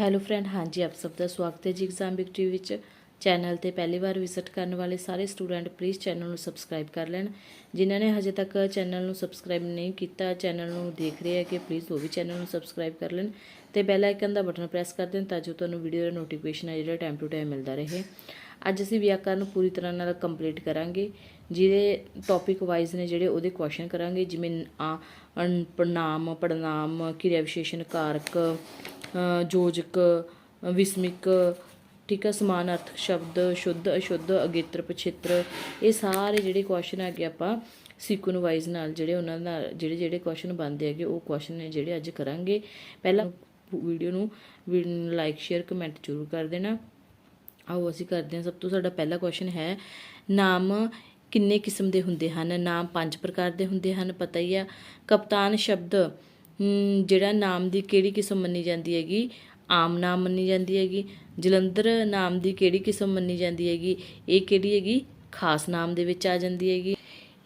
Hello friend ਹਾਂਜੀ, ਆਪ ਸਭ ਦਾ ਸਵਾਗਤ ਹੈ ਜੀ ਐਗਜ਼ਾਮ ਬਿਗ ਟੀ ਵਿੱਚ। ਚੈਨਲ ਤੇ ਪਹਿਲੀ ਵਾਰ ਵਿਜ਼ਿਟ ਕਰਨ ਵਾਲੇ ਸਾਰੇ ਸਟੂਡੈਂਟ ਪਲੀਜ਼ ਚੈਨਲ ਨੂੰ ਸਬਸਕ੍ਰਾਈਬ ਕਰ ਲੈਣ। ਜਿਨ੍ਹਾਂ ਨੇ ਹਜੇ ਤੱਕ ਚੈਨਲ ਨੂੰ ਸਬਸਕ੍ਰਾਈਬ ਨਹੀਂ ਕੀਤਾ ਚੈਨਲ ਨੂੰ ਦੇਖ ਰਹੇ ਆ ਕਿ ਪਲੀਜ਼ ਉਹ ਵੀ ਚੈਨਲ ਨੂੰ ਸਬਸਕ੍ਰਾਈਬ ਕਰ ਲੈਣ ਤੇ ਬੈਲ ਆਈਕਨ ਦਾ ਬਟਨ ਪ੍ਰੈਸ ਕਰ ਦੇਣ ਤਾਂ ਜੋ ਤੁਹਾਨੂੰ ਵੀਡੀਓ ਦਾ ਨੋਟੀਫਿਕੇਸ਼ਨ ਹੈ ਜਿਹੜਾ ਟਾਈਮ ਟੂ ਟਾਈਮ ਮਿਲਦਾ ਰਹੇ। ਅੱਜ ਅਸੀਂ ਵਿਆਕਰਨ ਪੂਰੀ ਤਰ੍ਹਾਂ ਨਾਲ ਕੰਪਲੀਟ ਕਰਾਂਗੇ, ਜਿਹਦੇ ਟੌਪਿਕ ਵਾਈਜ਼ ਨੇ ਜਿਹੜੇ ਉਹਦੇ ਕੁਐਸਚਨ ਕਰਾਂਗੇ, ਜਿਵੇਂ ਆ, ਅਣ- ਪੜਨਾਮ ਕਿਰਿਆ ਵਿਸ਼ੇਸ਼ਣ, ਕਾਰਕ ਯੋਜਕ ਵਿਸਮਿਕ, ਠੀਕ ਆ ਸਮਾਨ ਅਰਥਕ ਸ਼ਬਦ, ਸ਼ੁੱਧ, ਅਸ਼ੁੱਧ, ਅਗੇਤਰ, ਪਛੇਤਰ, ਇਹ ਸਾਰੇ ਜਿਹੜੇ ਕੁਐਸਚਨ ਹੈਗੇ ਆਪਾਂ ਸੀਕੁਐਂਸ ਵਾਈਜ਼ ਨਾਲ, ਜਿਹੜੇ ਉਹਨਾਂ ਨਾਲ, ਜਿਹੜੇ ਜਿਹੜੇ ਕੁਐਸਚਨ ਬਣਦੇ ਹੈਗੇ, ਉਹ ਕੁਐਸਚਨ ਨੇ ਜਿਹੜੇ ਅੱਜ ਕਰਾਂਗੇ। ਪਹਿਲਾਂ ਵੀਡੀਓ ਨੂੰ ਲਾਈਕ ਸ਼ੇਅਰ ਕਮੈਂਟ ਜ਼ਰੂਰ ਕਰ ਦੇਣਾ। ਆਓ ਅਸੀਂ ਕਰਦੇ ਹਾਂ, ਸਭ ਤੋਂ ਸਾਡਾ ਪਹਿਲਾ ਕੁਐਸਚਨ ਹੈ, ਨਾਮ ਕਿੰਨੇ ਕਿਸਮ ਦੇ ਹੁੰਦੇ ਹਨ? ਨਾਮ ਪੰਜ ਪ੍ਰਕਾਰ ਦੇ ਹੁੰਦੇ ਹਨ, ਪਤਾ ਹੀ ਆ। ਕਪਤਾਨ ਸ਼ਬਦ ਜਿਹੜਾ ਨਾਮ ਦੀ ਕਿਹੜੀ ਕਿਸਮ ਮੰਨੀ ਜਾਂਦੀ ਹੈਗੀ? ਆਮ ਨਾਮ ਮੰਨੀ ਜਾਂਦੀ ਹੈਗੀ। ਜਲੰਧਰ ਨਾਮ ਦੀ ਕਿਹੜੀ ਕਿਸਮ ਮੰਨੀ ਜਾਂਦੀ ਹੈਗੀ? ਇਹ ਕਿਹੜੀ ਹੈਗੀ? ਖਾਸ ਨਾਮ ਦੇ ਵਿੱਚ ਆ ਜਾਂਦੀ ਹੈਗੀ।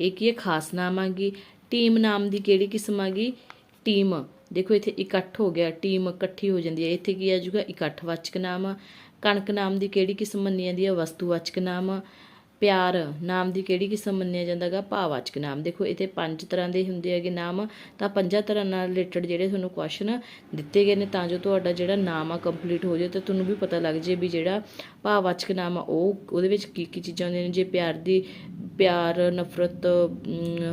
ਇਹ ਕੀ ਹੈ? ਖਾਸ ਨਾਮ ਆਗੀ ਟੀਮ ਨਾਮ ਦੀ ਕਿਹੜੀ ਕਿਸਮ ਆਗੀ ਟੀਮ। ਦੇਖੋ, ਇੱਥੇ ਇਕੱਠ ਹੋ ਗਿਆ। ਟੀਮ ਇਕੱਠੀ ਹੋ ਜਾਂਦੀ ਹੈ। ਇੱਥੇ ਕੀ ਆ ਜਾਊਗਾ? ਇਕੱਠਵਾਚਕ ਨਾਮ। ਕਣਕ ਨਾਮ ਦੀ ਕਿਹੜੀ ਕਿਸਮ ਮੰਨੀ ਜਾਂਦੀ ਹੈ? ਵਸਤੂਵਾਚਕ ਨਾਮ। ਪਿਆਰ ਨਾਮ ਦੀ ਕਿਹੜੀ ਕਿਸਮ ਮੰਨਿਆ ਜਾਂਦਾਗਾ ਭਾਵਵਾਚਕ ਨਾਮ। ਦੇਖੋ ਇੱਥੇ ਪੰਜ ਤਰ੍ਹਾਂ ਦੇ ਹੁੰਦੇ ਹੈਗੇ ਨਾਮ। ਤਾਂ ਪੰਜਾਂ ਤਰ੍ਹਾਂ ਨਾਲ ਰਿਲੇਟਡ ਜਿਹੜੇ ਤੁਹਾਨੂੰ ਕੁਐਸਚਨ ਦਿੱਤੇ ਗਏ ਨੇ, ਤਾਂ ਜੋ ਤੁਹਾਡਾ ਜਿਹੜਾ ਨਾਮ ਆ ਕੰਪਲੀਟ ਹੋ ਜਾਵੇ ਤੇ ਤੁਹਾਨੂੰ ਵੀ ਪਤਾ ਲੱਗ ਜੇ ਵੀ ਜਿਹੜਾ ਭਾਵਵਾਚਕ ਨਾਮ ਆ, ਉਹ ਉਹਦੇ ਵਿੱਚ ਕੀ ਕੀ ਚੀਜ਼ਾਂ ਹੁੰਦੀਆਂ ਨੇ। ਜੇ ਪਿਆਰ ਦੀ ਪਿਆਰ, ਨਫ਼ਰਤ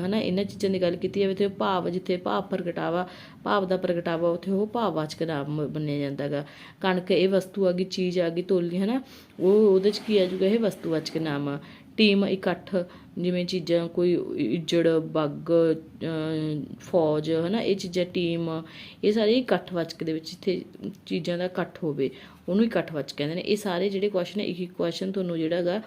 ਹਨਾ, ਇਹਨਾਂ ਚੀਜ਼ਾਂ ਦੀ ਗੱਲ ਕੀਤੀ ਜਾਵੇ ਤੇ ਭਾਵ ਜਿੱਥੇ ਭਾਵ ਪ੍ਰਗਟਾਵਾ, ਭਾਵ ਦਾ ਪ੍ਰਗਟਾਵਾ, ਉੱਥੇ ਉਹ ਭਾਵਵਾਚਕ ਨਾਮ ਮੰਨਿਆ ਜਾਂਦਾਗਾ ਕਣਕ ਇਹ ਵਸਤੂ ਆ ਗਈ, ਚੀਜ਼ ਆ ਗਈ, ਤੋਲੀ, ਹਨਾ, ਉਹ ਉਹਦੇ ਚ ਕੀ ਆ ਜੂਗਾ, ਇਹ ਵਸਤੂਵਾਚਕ ਨਾਮ ਟੀਮ ਇਕੱਠ ਜਿਵੇਂ ਚੀਜ਼ਾਂ ਕੋਈ ਇੱਜੜ ਬੱਗ ਅਮ, ਫੌਜ ਹਨਾ ਇਹ ਚੀਜ਼ਾਂ ਟੀਮ ਇਹ ਸਾਰੇ ਇਕੱਠਵਾਚਕ ਦੇ ਵਿੱਚ ਜਿੱਥੇ ਚੀਜ਼ਾਂ ਦਾ ਇਕੱਠ ਹੋਵੇ ਉਹਨੂੰ ਇਕੱਠਵਾਚਕ ਕਹਿੰਦੇ ਨੇ। ਇਹ ਸਾਰੇ ਜਿਹੜੇ ਕੁਐਸਚਨ ਇੱਕ ਇੱਕ ਕੁਐਸਚਨ ਤੁਹਾਨੂੰ ਜਿਹੜਾ ਹੈਗਾ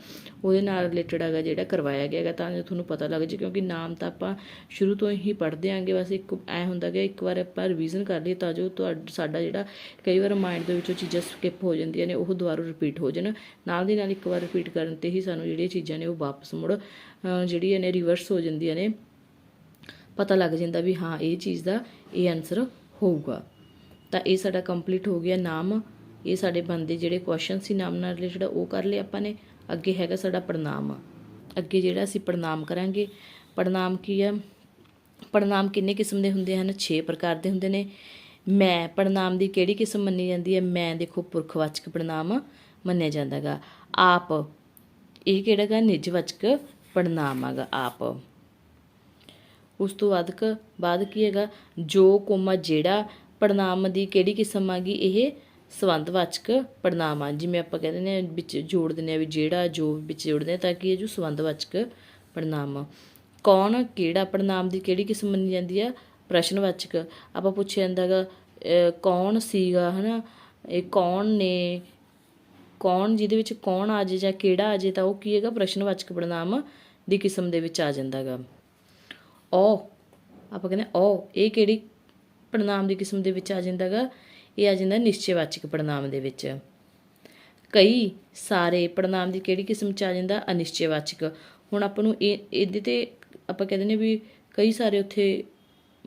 ਉਹਦੇ ਨਾਲ ਰਿਲੇਟਡ ਹੈਗਾ ਜਿਹੜਾ ਕਰਵਾਇਆ ਗਿਆ ਹੈਗਾ ਤਾਂ ਜੋ ਤੁਹਾਨੂੰ ਪਤਾ ਲੱਗ ਜੇ ਕਿਉਂਕਿ ਨਾਮ ਤਾਂ ਆਪਾਂ ਸ਼ੁਰੂ ਤੋਂ ਹੀ ਪੜ੍ਹਦੇ ਆਂਗੇ ਬਸ ਇੱਕ ਐ ਹੁੰਦਾ ਕਿ ਇੱਕ ਵਾਰ ਆਪਾਂ ਰਿਵੀਜ਼ਨ ਕਰ ਲਈਏ ਤਾਂ ਜੋ ਤੁਹਾਡਾ ਸਾਡਾ ਜਿਹੜਾ ਕਈ ਵਾਰ ਮਾਈਂਡ ਦੇ ਵਿੱਚੋਂ ਚੀਜ਼ਾਂ ਸਕਿਪ ਹੋ ਜਾਂਦੀਆਂ ਨੇ ਉਹ ਦੁਬਾਰਾ ਰਿਪੀਟ ਹੋ ਜਾਣ। ਨਾਲ ਦੀ ਨਾਲ ਇੱਕ ਵਾਰ ਰਿਪੀਟ ਕਰਨ ਤੇ ਹੀ ਸਾਨੂੰ ਜਿਹੜੀਆਂ ਚੀਜ਼ਾਂ ਨੇ ਉਹ ਵਾਪਸ ਮੁੜ ਜਿਹੜੀਆਂ ਨੇ ਰਿਵਰਸ ਹੋ ਜਾਂਦੀਆਂ ਨੇ, ਪਤਾ ਲੱਗ ਜਾਂਦਾ ਵੀ ਹਾਂ, ਇਹ ਚੀਜ਼ ਦਾ ਇਹ ਆਨਸਰ ਹੋਊਗਾ। ਤਾਂ ਇਹ ਸਾਡਾ ਕੰਪਲੀਟ ਹੋ ਗਿਆ ਨਾਮ। ਇਹ ਸਾਡੇ ਬੰਦੇ ਜਿਹੜੇ ਕੁਐਸਚਨ ਸੀ ਨਾਮ ਨਾਲ ਰਿਲੇਟਡ ਉਹ ਕਰ ਲਏ ਆਪਾਂ ਨੇ। ਅੱਗੇ ਹੈਗਾ ਸਾਡਾ ਪ੍ਰਣਾਮ। ਅੱਗੇ ਜਿਹੜਾ ਅਸੀਂ ਪ੍ਰਣਾਮ ਕਰਾਂਗੇ, ਪ੍ਰਣਾਮ ਕੀ ਆ ਪ੍ਰਣਾਮ ਕਿੰਨੇ ਕਿਸਮ ਦੇ ਹੁੰਦੇ ਹਨ? 6 ਪ੍ਰਕਾਰ ਦੇ ਹੁੰਦੇ ਨੇ। ਮੈਂ ਪ੍ਰਣਾਮ ਦੀ ਕਿਹੜੀ ਕਿਸਮ ਮੰਨੀ ਜਾਂਦੀ ਹੈ? ਮੈਂ ਦੇਖੋ ਪੁਰਖਵਾਚਕ ਪ੍ਰਣਾਮ ਮੰਨਿਆ ਜਾਂਦਾਗਾ। ਆਪ, ਇਹ ਕਿਹੜਾ ਕਿਹੜਾਗਾ ਨਿਜਵਾਚਕ ਪ੍ਰਣਾਮ ਹੈਗਾ ਆਪ। ਉਸ ਤੋਂ ਬਾਅਦ ਕ ਬਾਅਦ ਕੀ ਹੈਗਾ? ਜੋ ਕੋਮਾ ਜਿਹੜਾ ਪ੍ਰਣਾਮ ਦੀ ਕਿਹੜੀ ਕਿਸਮ ਆ ਗਈ ਇਹ ਸੰਬੰਧਵਾਚਕ ਪ੍ਰਣਾਮ ਆ। ਜਿਵੇਂ ਆਪਾਂ ਕਹਿੰਦੇ ਨੇ ਵਿੱਚ ਜੋੜ ਦਿੰਦੇ ਆ ਵੀ ਜਿਹੜਾ ਜੋ ਵਿੱਚ ਜੋੜਦੇ ਆ ਤਾਂ ਕਿ ਇਹ ਜੋ ਸੰਬੰਧਵਾਚਕ ਪ੍ਰਣਾਮ ਕੌਣ ਕਿਹੜਾ ਪ੍ਰਣਾਮ ਦੀ ਕਿਹੜੀ ਕਿਸਮ ਮੰਨੀ ਜਾਂਦੀ ਆ? ਪ੍ਰਸ਼ਨਵਾਚਕ ਆਪਾਂ ਪੁੱਛਿਆ ਜਾਂਦਾਗਾ ਅਹ, ਕੌਣ ਸੀਗਾ ਹਨਾ? ਇਹ ਕੌਣ ਨੇ? ਕੌਣ ਜਿਹਦੇ ਵਿੱਚ ਕੌਣ ਆ ਜੇ ਜਾਂ ਕਿਹੜਾ ਆ ਜੇ ਤਾਂ ਉਹ ਕੀ ਹੈਗਾ? ਪ੍ਰਸ਼ਨਵਾਚਕ ਪ੍ਰਣਾਮ ਦੀ ਕਿਸਮ ਦੇ ਵਿੱਚ ਆ ਜਾਂਦਾਗਾ ਉਹ ਆਪਾਂ ਕਹਿੰਦੇ ਉਹ ਇਹ ਕਿਹੜੀ ਪੜਨਾਮ ਦੀ ਕਿਸਮ ਦੇ ਵਿੱਚ ਆ ਜਾਂਦਾਗਾ ਇਹ ਆ ਜਾਂਦਾ ਨਿਸ਼ਚੈਵਾਚਕ ਪੜਨਾਮ ਦੇ ਵਿੱਚ। ਕਈ ਸਾਰੇ ਪੜਨਾਮ ਦੀ ਕਿਹੜੀ ਕਿਸਮ ਚ ਆ ਜਾਂਦਾ? ਅਨਿਸ਼ਚੈਵਾਚਕ। ਹੁਣ ਆਪਾਂ ਨੂੰ ਇਹ ਇਹਦੇ ਤੇ ਆਪਾਂ ਕਹਿੰਦੇ ਨੇ ਵੀ ਕਈ ਸਾਰੇ ਉੱਥੇ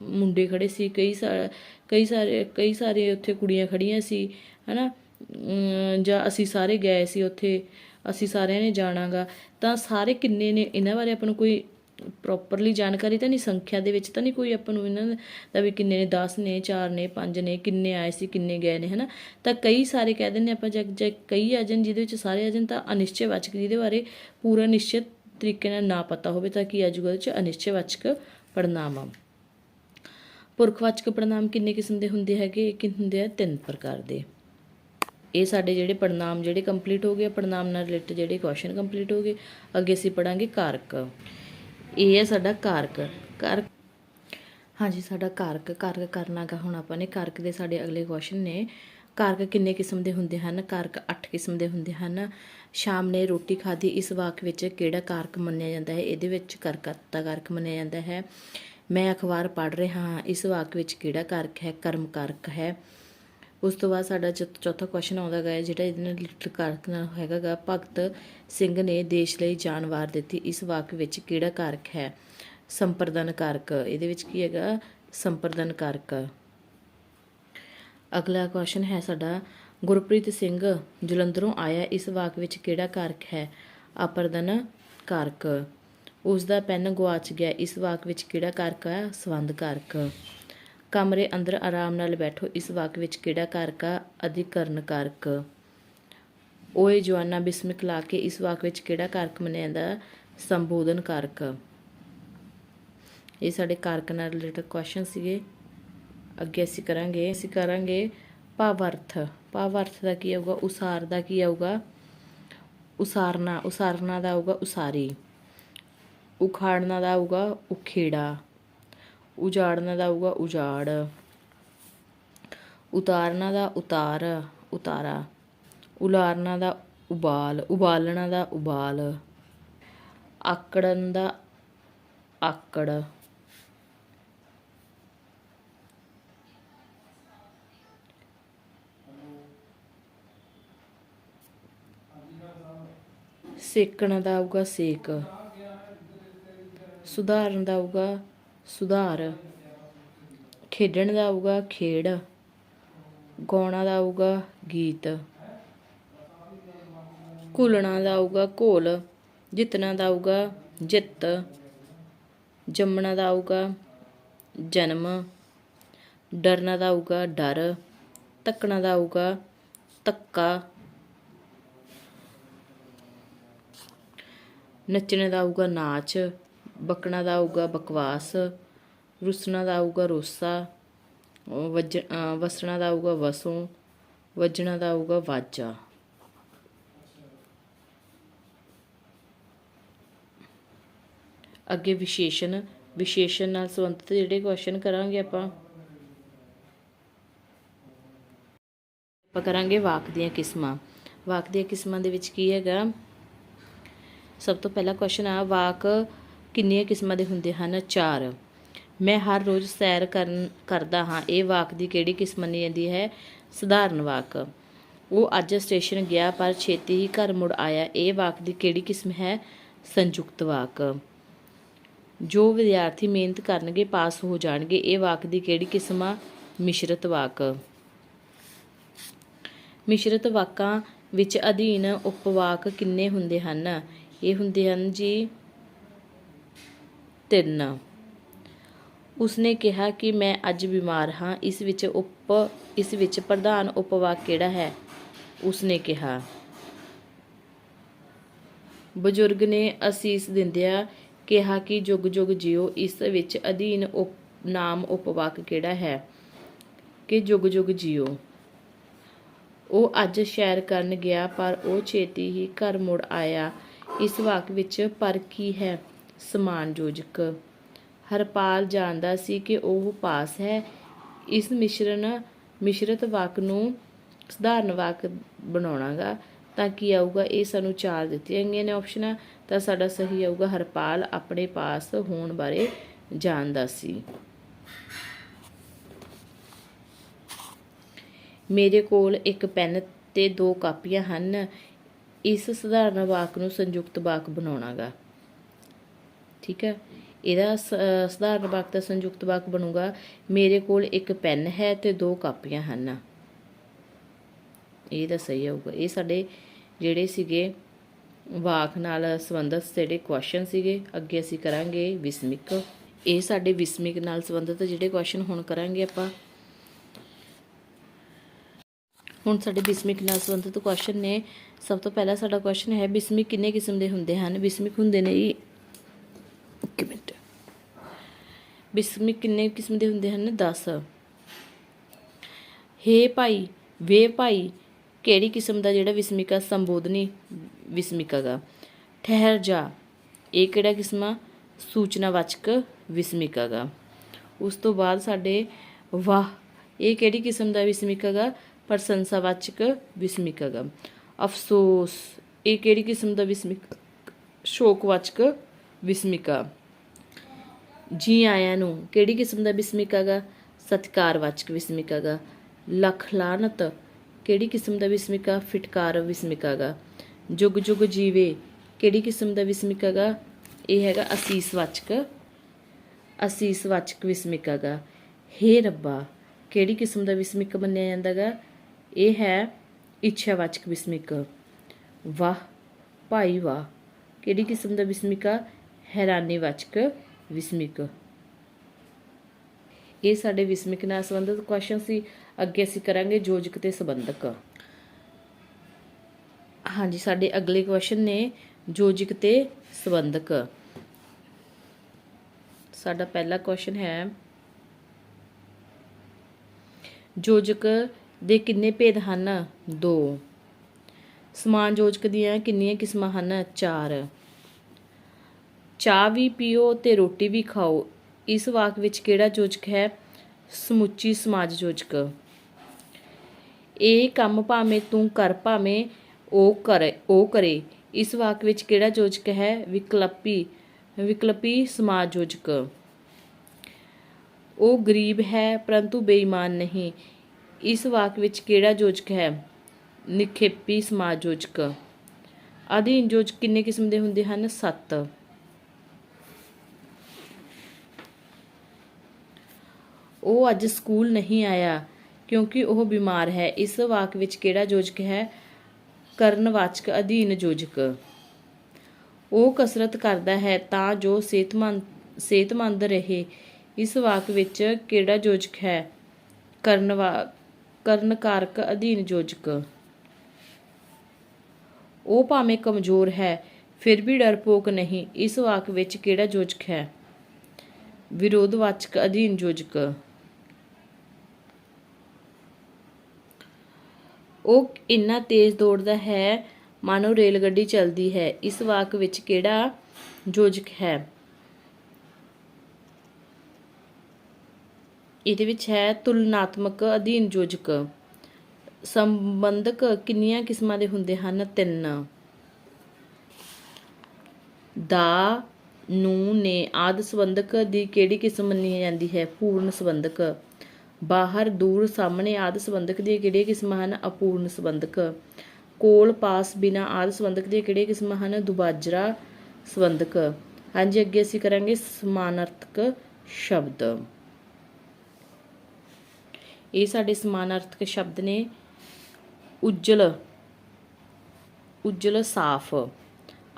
ਮੁੰਡੇ ਖੜੇ ਸੀ ਕਈ ਸਾਰੇ ਕਈ ਸਾਰੇ ਕਈ ਸਾਰੇ ਉੱਥੇ ਕੁੜੀਆਂ ਖੜੀਆਂ ਸੀ ਹਨਾ? ਅਮ, ਜਾਂ ਅਸੀਂ ਸਾਰੇ ਗਏ ਸੀ ਉੱਥੇ ਅਸੀਂ ਸਾਰਿਆਂ ਨੇ ਜਾਣਾਗਾ, ਤਾਂ ਸਾਰੇ ਕਿੰਨੇ ਨੇ, ਇਹਨਾਂ ਬਾਰੇ ਆਪਾਂ ਨੂੰ ਕੋਈ ਪ੍ਰੋਪਰਲੀ ਜਾਣਕਾਰੀ ਤਾਂ ਨਹੀਂ ਸੰਖਿਆ ਦੇ ਵਿੱਚ, ਤਾਂ ਨਹੀਂ ਕੋਈ ਆਪਾਂ ਨੂੰ ਇਹਨਾਂ ਦਾ ਵੀ ਕਿੰਨੇ ਨੇ 10 ਨੇ 4 ਨੇ 5 ਨੇ, ਕਿੰਨੇ ਆਏ ਸੀ, ਕਿੰਨੇ ਗਏ ਨੇ, ਹਨਾ? ਤਾਂ ਕਈ ਸਾਰੇ ਕਹਿ ਦਿੰਦੇ ਆਪਾਂ, ਜੇ ਜੇ ਕਈ ਆ ਜਾਣ ਜਿਹਦੇ ਵਿੱਚ ਸਾਰੇ ਆ ਜਾਣ ਤਾਂ ਅਨਿਸ਼ਚੈਵਾਚਕ ਜਿਹਦੇ ਬਾਰੇ ਪੂਰਾ ਨਿਸ਼ਚਿਤ ਤਰੀਕੇ ਨਾਲ ਨਾ ਪਤਾ ਹੋਵੇ, ਤਾਂ ਕੀ ਆ ਜਾਊਗਾ ਉਹਦੇ ਚ ਅਨਿਸ਼ਚੈਵਾਚਕ ਪੜਨਾਮ ਆ ਪੁਰਖਵਾਚਕ ਪੜਨਾਮ ਕਿੰਨੇ ਕਿਸਮ ਦੇ ਹੁੰਦੇ ਹੈਗੇ? ਕਿ ਹੁੰਦੇ ਆ ਤਿੰਨ ਪ੍ਰਕਾਰ ਦੇ। ਇਹ ਸਾਡੇ ਜਿਹੜੇ ਪੜਨਾਮ ਜਿਹੜੇ ਕੰਪਲੀਟ ਹੋ ਗਏ ਪੜਨਾਮ ਨਾਲ ਰਿਲੇਟਡ ਜਿਹੜੇ ਕੁਐਸਚਨ ਕੰਪਲੀਟ ਹੋ ਗਏ, ਅੱਗੇ ਅਸੀਂ ਪੜਾਂਗੇ ਕਾਰਕ। ਇਹ ਹੈ ਸਾਡਾ ਕਾਰਕ। ਕਾਰਕ ਹਾਂਜੀ, ਸਾਡਾ ਕਾਰਕ ਕਾਰਕ ਕਰਨਾਗਾ ਹੁਣ ਆਪਾਂ ਨੇ। ਕਾਰਕ ਦੇ ਸਾਡੇ ਅਗਲੇ ਕੁਐਸਚਨ ਨੇ। ਕਾਰਕ ਕਿੰਨੇ ਕਿਸਮ ਦੇ ਹੁੰਦੇ ਹਨ? ਕਾਰਕ 8 ਕਿਸਮ ਦੇ ਹੁੰਦੇ ਹਨ। ਸ਼ਾਮ ਨੇ ਰੋਟੀ ਖਾਧੀ, ਇਸ ਵਾਕ ਵਿੱਚ ਕਿਹੜਾ ਕਾਰਕ ਮੰਨਿਆ ਜਾਂਦਾ ਹੈ? ਇਹਦੇ ਵਿੱਚ ਕਰਕਤਾ ਕਾਰਕ ਮੰਨਿਆ ਜਾਂਦਾ ਹੈ। ਮੈਂ ਅਖਬਾਰ ਪੜ੍ਹ ਰਿਹਾ ਹਾਂ। ਇਸ ਵਾਕ ਵਿੱਚ ਕਿਹੜਾ ਕਾਰਕ ਹੈ? ਕਰਮ ਕਾਰਕ ਹੈ। ਉਸ ਤੋਂ ਬਾਅਦ ਸਾਡਾ ਚੌਥਾ ਕੁਐਸਚਨ ਆਉਂਦਾ ਗਾ, ਜਿਹੜਾ ਇਹਦੇ ਨਾਲ ਕਾਰਕ ਨਾਲ ਹੈਗਾ ਭਗਤ ਸਿੰਘ ਨੇ ਦੇਸ਼ ਲਈ ਜਾਨ ਵਾਰ ਦਿੱਤੀ। ਇਸ ਵਾਕ ਵਿੱਚ ਕਿਹੜਾ ਕਾਰਕ ਹੈ? ਸੰਪਰਦਨ ਕਾਰਕ। ਇਹਦੇ ਵਿੱਚ ਕੀ ਹੈਗਾ? ਸੰਪਰਦਨ ਕਾਰਕ। ਅਗਲਾ ਕੁਐਸਚਨ ਹੈ ਸਾਡਾ, ਗੁਰਪ੍ਰੀਤ ਸਿੰਘ ਜਲੰਧਰੋਂ ਆਇਆ। ਇਸ ਵਾਕ ਵਿੱਚ ਕਿਹੜਾ ਕਾਰਕ ਹੈ? ਅਪਰਦਨ ਕਾਰਕ। ਉਸ ਦਾ ਪੈਨ ਗੁਆਚ ਗਿਆ। ਇਸ ਵਾਕ ਵਿੱਚ ਕਿਹੜਾ ਕਾਰਕ ਹੈ ਸੰਬੰਧ ਕਾਰਕ। ਕਮਰੇ ਅੰਦਰ ਆਰਾਮ ਨਾਲ ਬੈਠੋ। ਇਸ ਵਾਕ ਵਿੱਚ ਕਿਹੜਾ ਕਾਰਕ ਆ ਅਧਿਕਰਨ ਕਾਰਕ ਓਏ ਜਵਾਨਾ ਬਿਸਮਿਕ ਲਾ ਕੇ ਇਸ ਵਾਕ ਵਿੱਚ ਕਿਹੜਾ ਕਾਰਕ ਮੰਨਿਆ ਜਾਂਦਾ ਸੰਬੋਧਨ ਕਾਰਕ ਇਹ ਸਾਡੇ ਕਾਰਕ ਨਾਲ ਰਿਲੇਟਡ ਕੁਐਸਚਨ ਸੀਗੇ। ਅੱਗੇ ਅਸੀਂ ਕਰਾਂਗੇ ਅਸੀਂ ਕਰਾਂਗੇ ਭਾਵਰਥ ਭਾਵਰਥ ਦਾ ਕੀ ਆਊਗਾ? ਉਸਾਰ ਦਾ ਕੀ ਆਊਗਾ? ਉਸਾਰਨਾ ਉਸਾਰਨਾ ਦਾ ਆਊਗਾ ਉਸਾਰੀ। ਉਖਾੜਨਾ ਦਾ ਆਊਗਾ ਉਖੇੜਾ। ਉਜਾੜਨਾ ਦਾ ਆਊਗਾ ਉਜਾੜ। ਉਤਾਰਨਾ ਦਾ ਉਤਾਰ, ਉਤਾਰਾ। ਉਲਾਰਨਾ ਦਾ ਉਬਾਲ, ਉਬਾਲਣਾ ਦਾ ਉਬਾਲ। ਆਕੜਨ ਦਾ ਆਕੜ। ਸੇਕਣ ਦਾ ਆਊਗਾ ਸੇਕ। ਸੁਧਾਰਨ ਦਾ ਆਊਗਾ ਸੁਧਾਰ। ਖੇਡਣ ਦਾ ਆਊਗਾ ਖੇਡ, ਗਾਉਣਾ ਦਾ ਆਊਗਾ ਗੀਤ, ਘੁਲਣਾ ਦਾ ਆਊਗਾ ਘੋਲ, ਜਿੱਤਣਾ ਦਾ ਆਊਗਾ ਜਿੱਤ, ਜੰਮਣਾ ਦਾ ਆਊਗਾ ਜਨਮ, ਡਰਨਾ ਦਾ ਆਊਗਾ ਡਰ ਤੱਕਣਾ ਦਾ ਆਊਗਾ ਤੱਕਾ ਨੱਚਣੇ ਦਾ ਆਊਗਾ ਨਾਚ ਬਕਣਾ ਦਾ ਆਊਗਾ ਬਕਵਾਸ, ਰੁੱਸਣਾ ਦਾ ਆਊਗਾ ਰੋਸਾ ਵੱਜ, ਅਹ ਵਸਣਾ ਦਾ ਆਊਗਾ ਵਸੋਂ, ਵੱਜਣਾ ਦਾ ਆਊਗਾ ਵਾਜਾ। ਅੱਗੇ ਵਿਸ਼ੇਸ਼ਣ ਵਿਸ਼ੇਸ਼ਣ ਨਾਲ ਸੰਬੰਧਿਤ ਜਿਹੜੇ ਕੁਐਸਚਨ ਕਰਾਂਗੇ ਆਪਾਂ। ਆਪਾਂ ਕਰਾਂਗੇ ਵਾਕ ਦੀਆਂ ਕਿਸਮਾਂ। ਵਾਕ ਦੀਆਂ ਕਿਸਮਾਂ ਦੇ ਵਿੱਚ ਕੀ ਹੈਗਾ? ਸਭ ਤੋਂ ਪਹਿਲਾ ਕੁਐਸਚਨ ਆ, ਵਾਕ ਕਿੰਨੀਆਂ ਕਿਸਮਾਂ ਦੇ ਹੁੰਦੇ ਹਨ? ਚਾਰ। ਮੈਂ ਹਰ ਰੋਜ਼ ਸੈਰ ਕਰਨ, ਕਰਦਾ ਹਾਂ। ਇਹ ਵਾਕ ਦੀ ਕਿਹੜੀ ਕਿਸਮ ਮੰਨੀ ਜਾਂਦੀ ਹੈ? ਸਧਾਰਨ ਵਾਕ। ਉਹ ਅੱਜ ਸਟੇਸ਼ਨ ਗਿਆ, ਪਰ ਛੇਤੀ ਹੀ ਘਰ ਮੁੜ ਆਇਆ। ਇਹ ਵਾਕ ਦੀ ਕਿਹੜੀ ਕਿਸਮ ਹੈ? ਸੰਯੁਕਤ ਵਾਕ। ਜੋ ਵਿਦਿਆਰਥੀ ਮਿਹਨਤ ਕਰਨਗੇ, ਪਾਸ ਹੋ ਜਾਣਗੇ। ਇਹ ਵਾਕ ਦੀ ਕਿਹੜੀ ਕਿਸਮ ਆ? ਮਿਸ਼ਰਤ ਵਾਕ। ਮਿਸ਼ਰਤ ਵਾਕਾਂ ਵਿੱਚ ਅਧੀਨ ਉਪਵਾਕ ਕਿੰਨੇ ਹੁੰਦੇ ਹਨ? ਇਹ ਹੁੰਦੇ ਹਨ ਜੀ ਤਿੰਨ। ਉਸਨੇ ਕਿਹਾ ਕਿ ਮੈਂ ਅੱਜ ਬਿਮਾਰ ਹਾਂ, ਇਸ ਵਿੱਚ ਉਪ, ਇਸ ਵਿੱਚ ਪ੍ਰਧਾਨ ਉਪਵਾਕ ਕਿਹੜਾ ਹੈ? ਉਸਨੇ ਕਿਹਾ, ਬਜ਼ੁਰਗ ਨੇ ਅਸੀਸ ਦਿੰਦਿਆਂ ਕਿਹਾ ਕਿ ਜੁਗ ਜੁਗ ਜਿਓ, ਇਸ ਵਿੱਚ ਅਧੀਨ ਉਪ, ਨਾਮ ਉਪਵਾਕ ਕਿਹੜਾ ਹੈ? ਕਿ ਜੁਗ ਜੁਗ ਜਿਓ। ਉਹ ਅੱਜ ਸ਼ੈਰ ਕਰਨ ਗਿਆ, ਪਰ ਉਹ ਛੇਤੀ ਹੀ ਘਰ ਮੁੜ ਆਇਆ। ਇਸ ਵਾਕ ਵਿੱਚ ਪਰ ਕੀ ਹੈ? ਸਮਾਨ ਯੋਜਕ ਹਰਪਾਲ ਜਾਣਦਾ ਸੀ ਕਿ ਉਹ ਪਾਸ ਹੈ। ਇਸ ਮਿਸ਼ਰਣ ਮਿਸ਼ਰਤ ਵਾਕ ਨੂੰ ਸਧਾਰਨ ਵਾਕ ਬਣਾਉਣਾਗਾ ਤਾਂ ਕੀ ਆਊਗਾ? ਇਹ ਸਾਨੂੰ ਚਾਰ ਦਿੱਤੀਆਂ ਗਈਆਂ ਨੇ ਆਪਸ਼ਨਾਂ ਤਾਂ ਸਾਡਾ ਸਹੀ ਆਊਗਾ। ਹਰਪਾਲ ਆਪਣੇ ਪਾਸ ਹੋਣ ਬਾਰੇ ਜਾਣਦਾ ਸੀ। ਮੇਰੇ ਕੋਲ ਇੱਕ ਪੈਨ ਤੇ ਦੋ ਕਾਪੀਆਂ ਹਨ। ਇਸ ਸਧਾਰਨ ਵਾਕ ਨੂੰ ਸੰਯੁਕਤ ਵਾਕ ਬਣਾਉਣਾਗਾ। ਠੀਕ ਹੈ? ਇਹਦਾ ਸ- ਸਧਾਰਨ ਵਾਕ ਦਾ ਸੰਯੁਕਤ ਵਾਕ ਬਣੂਗਾ, ਮੇਰੇ ਕੋਲ ਇੱਕ ਪੈਨ ਹੈ ਤੇ ਦੋ ਕਾਪੀਆਂ ਹਨ। ਇਹ ਤਾਂ ਸਹੀ ਆਊਗਾ। ਇਹ ਸਾਡੇ ਜਿਹੜੇ ਸੀਗੇ ਵਾਕ ਨਾਲ ਸੰਬੰਧਿਤ ਜਿਹੜੇ ਕੁਐਸਚਨ ਸੀਗੇ, ਅੱਗੇ ਅਸੀਂ ਕਰਾਂਗੇ ਵਿਸਮਿਕ। ਇਹ ਸਾਡੇ ਵਿਸਮਿਕ ਨਾਲ ਸੰਬੰਧਿਤ ਜਿਹੜੇ ਕੁਐਸਚਨ ਹੁਣ ਕਰਾਂਗੇ ਆਪਾਂ। ਹੁਣ ਸਾਡੇ ਬਿਸਮਿਕ ਨਾਲ ਸੰਬੰਧਿਤ ਕੁਐਸਚਨ ਨੇ। ਸਭ ਤੋਂ ਪਹਿਲਾ ਸਾਡਾ ਕੁਐਸਚਨ ਹੈ ਬਿਸਮਿਕ ਕਿੰਨੇ ਕਿਸਮ ਦੇ ਹੁੰਦੇ ਹਨ? ਬਿਸਮਿਕ ਹੁੰਦੇ ਨੇ ਇੱਕ ਮਿੰਟ। ਬਿਸਮਿਕ ਕਿੰਨੇ ਕਿਸਮ ਦੇ ਹੁੰਦੇ ਹਨ? 10 ਹੇ ਭਾਈ, ਵੇ ਭਾਈ, ਕਿਹੜੀ ਕਿਸਮ ਦਾ ਜਿਹੜਾ ਵਿਸਮਿਕਾ ਸੰਬੋਧਨੀ ਵਿਸਮਿਕਾ ਗਾ? ਠਹਿਰ ਜਾ। ਇਹ ਕਿਹੜਾ ਕਿਸਮ ਸੂਚਨਾਵਾਚਕ ਵਿਸਮਿਕਾ ਗਾ। ਉਸ ਤੋਂ ਬਾਅਦ ਸਾਡੇ ਵਾਹ, ਇਹ ਕਿਹੜੀ ਕਿਸਮ ਦਾ ਵਿਸਮਿਕਾ ਗਾ? ਪ੍ਰਸ਼ੰਸਾਵਾਚਕ ਵਿਸਮਿਕਾ ਗਾ। ਅਫਸੋਸ, ਇਹ ਕਿਹੜੀ ਕਿਸਮ ਦਾ ਵਿਸਮਿਕ ਸ਼ੋਕਵਾਚਕ ਵਿਸਮਿਕਾ? ਜੀ ਆਇਆਂ ਨੂੰ ਕਿਹੜੀ ਕਿਸਮ ਦਾ ਵਿਸਮਿਕਾ ਗਾ ਸਤਿਕਾਰਵਾਚਕ ਵਿਸਮਿਕਾ ਗਾ ਲੱਖ ਲਾਨਤ ਕਿਹੜੀ ਕਿਸਮ ਦਾ ਬਿਸਮਿਕਾ ਫਿਟਕਾਰ ਵਿਸਮਿਕਾ ਗਾ ਜੁਗ ਜੁਗ ਜੀਵੇ ਕਿਹੜੀ ਕਿਸਮ ਦਾ ਵਿਸਮਿਕਾ ਗਾ ਇਹ ਹੈਗਾ ਅਸੀਸਵਾਚਕ ਅਸੀਸਵਾਚਕ ਵਿਸਮਿਕਾ ਗਾ ਹੇ ਰੱਬਾ, ਕਿਹੜੀ ਕਿਸਮ ਦਾ ਵਿਸਮਿਕ ਮੰਨਿਆ ਜਾਂਦਾ ਗਾ ਇਹ ਹੈ ਇੱਛਾਵਾਚਕ ਬਿਸਮਿਕ। ਵਾਹ, ਭਾਈ ਵਾਹ, ਕਿਹੜੀ ਕਿਸਮ ਦਾ ਬਿਸਮਿਕਾ ਹੈਰਾਨੀਵਾਚਕ ਵਿਸਮਿਕ। ਇਹ ਸਾਡੇ ਵਿਸਮਿਕ ਨਾਲ ਸੰਬੰਧਿਤ ਕੁਐਸਚਨ ਸੀ। ਅੱਗੇ ਅਸੀਂ ਕਰਾਂਗੇ ਯੋਜਕ ਤੇ ਸੰਬੰਧਕ। ਹਾਂਜੀ, ਸਾਡੇ ਅਗਲੇ ਕੁਐਸਚਨ ਨੇ ਯੋਜਕ ਤੇ ਸੰਬੰਧਕ। ਸਾਡਾ ਪਹਿਲਾ ਕੁਐਸਚਨ ਹੈ, ਯੋਜਕ ਦੇ ਕਿੰਨੇ ਭੇਦ ਹਨ? 2 ਸਮਾਨ ਯੋਜਕ ਦੀਆਂ ਕਿੰਨੀਆਂ ਕਿਸਮਾਂ ਹਨ? 4 ਚਾਹ ਵੀ ਪੀਓ ਤੇ ਰੋਟੀ ਵੀ ਖਾਓ। ਇਸ ਵਾਕ ਵਿੱਚ ਕਿਹੜਾ ਯੋਜਕ ਹੈ? ਸਮੁੱਚੀ ਸਮਾਜ ਯੋਜਕ। ਇਹ ਕੰਮ ਭਾਵੇਂ ਤੂੰ ਕਰ, ਭਾਵੇਂ ਉਹ ਕਰੇ ਉਹ ਕਰੇ। ਇਸ ਵਾਕ ਵਿੱਚ ਕਿਹੜਾ ਯੋਜਕ ਹੈ? ਵਿਕਲਪੀ ਵਿਕਲਪੀ ਸਮਾਜ ਯੋਜਕ। ਉਹ ਗਰੀਬ ਹੈ, ਪਰੰਤੂ ਬੇਈਮਾਨ ਨਹੀਂ। ਇਸ ਵਾਕ ਵਿੱਚ ਕਿਹੜਾ ਯੋਜਕ ਹੈ? ਨਿਖੇਪੀ ਸਮਾਜ ਯੋਜਕ। ਅਧੀਨ ਯੋਜਕ ਕਿੰਨੇ ਕਿਸਮ ਦੇ ਹੁੰਦੇ ਹਨ? 7 ਉਹ ਅੱਜ ਸਕੂਲ ਨਹੀਂ ਆਇਆ, ਕਿਉਂਕਿ ਉਹ ਬਿਮਾਰ ਹੈ। ਇਸ ਵਾਕ ਵਿੱਚ ਕਿਹੜਾ ਯੋਜਕ ਹੈ? ਕਰਨਵਾਚਕ ਅਧੀਨ ਯੋਜਕ। ਉਹ ਕਸਰਤ ਕਰਦਾ ਹੈ ਤਾਂ ਜੋ ਸਿਹਤਮੰਦ ਸਿਹਤਮੰਦ ਰਹੇ। ਇਸ ਵਾਕ ਵਿੱਚ ਕਿਹੜਾ ਯੋਜਕ ਹੈ? ਕਰਨਵਾ, ਕਰਨਕਾਰਕ ਅਧੀਨ ਯੋਜਕ। ਉਹ ਭਾਵੇਂ ਕਮਜ਼ੋਰ ਹੈ, ਫਿਰ ਵੀ ਡਰਪੋਕ ਨਹੀਂ। ਇਸ ਵਾਕ ਵਿੱਚ ਕਿਹੜਾ ਯੋਜਕ ਹੈ? ਵਿਰੋਧਵਾਚਕ ਅਧੀਨ ਯੋਜਕ। ਉਹ ਇੰਨਾ ਤੇਜ਼ ਦੌੜਦਾ ਹੈ, ਮਾਨੋ ਰੇਲ ਗੱਡੀ ਚੱਲਦੀ ਹੈ। ਇਸ ਵਾਕ ਵਿੱਚ ਕਿਹੜਾ ਯੋਜਕ ਹੈ? ਇਹਦੇ ਵਿੱਚ ਹੈ ਤੁਲਨਾਤਮਕ ਅਧੀਨ ਯੋਜਕ। ਸੰਬੰਧਕ ਕਿੰਨੀਆਂ ਕਿਸਮਾਂ ਦੇ ਹੁੰਦੇ ਹਨ? ਤਿੰਨ। ਦਾ, ਨੂੰ, ਨੇ ਆਦ ਸੰਬੰਧਕ ਦੀ ਕਿਹੜੀ ਕਿਸਮ ਮੰਨੀ ਜਾਂਦੀ ਹੈ? ਪੂਰਨ ਸੰਬੰਧਕ। ਬਾਹਰ ਦੂਰ ਸਾਹਮਣੇ ਆਦਿ ਸੰਬੰਧਕ ਦੀਆਂ ਕਿਹੜੀਆਂ ਕਿਸਮਾਂ ਹਨ? ਅਪੂਰਨ ਸੰਬੰਧਕ। ਕੋਲ ਪਾਸ ਬਿਨਾ ਆਦਿ ਸੰਬੰਧਕ ਦੀਆਂ ਕਿਹੜੀਆਂ ਕਿਸਮਾਂ ਹਨ? ਦੁਬਾਜਰਾ ਸੰਬੰਧਕ। ਹਾਂਜੀ, ਅੱਗੇ ਅਸੀਂ ਕਰਾਂਗੇ ਸਮਾਨਾਰਥਕ ਸ਼ਬਦ। ਇਹ ਸਾਡੇ ਸਮਾਨਾਰਥਕ ਸ਼ਬਦ ਨੇ। ਉਜਲ। ਉਜਲ ਸਾਫ਼।